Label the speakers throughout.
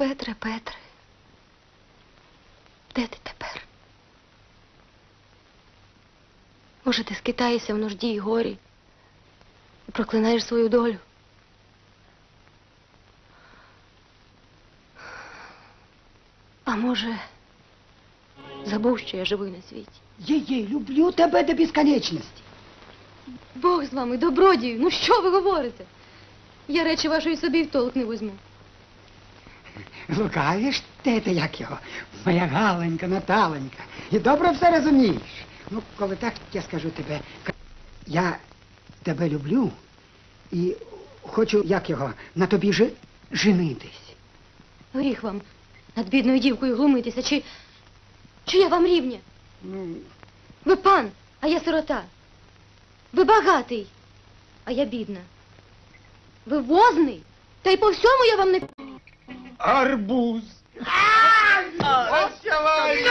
Speaker 1: Петре, Петре, де ти тепер? Може, ти скитаєшся в нужді й горі і проклинаєш свою долю? А може, забув, що я живий на світі?
Speaker 2: Її люблю тебе до безконечності.
Speaker 1: Бог з вами, добродію, ну що ви говорите? Я речі вашої собі в толк не візьму.
Speaker 2: Лукавиш ти, ти як його? Моя Галенька, Наталенька. І добре все розумієш. Ну, коли так, я скажу тебе. Я тебе люблю і хочу, як його, на тобі же женитись.
Speaker 1: Гріх вам над бідною дівкою глумитися, чи, чи я вам рівня?
Speaker 2: Ну,
Speaker 1: Ви пан, а я сирота. Ви багатий, а я бідна. Ви возний, та й по всьому я вам не...
Speaker 3: Арбуз. Ось я лаю.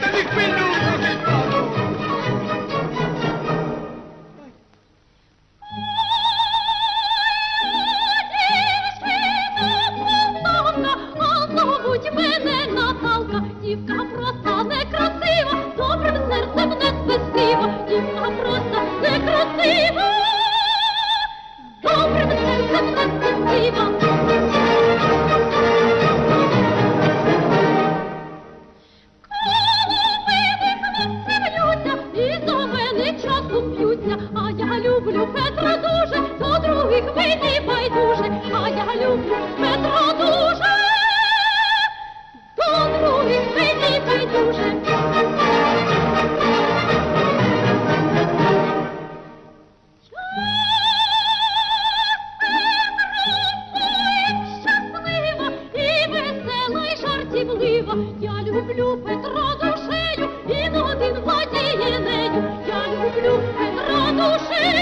Speaker 3: Та не хвилюй,
Speaker 4: Зовуть мене Наталка, дівка проста, некрасива, добрим серцем не спесива, дівка проста, некрасива, Петро дуже, до других сині байдуже. Щасливо і весело, і жартівливо. Я люблю Петро душею, він один владіє нею. Я люблю Петро душею.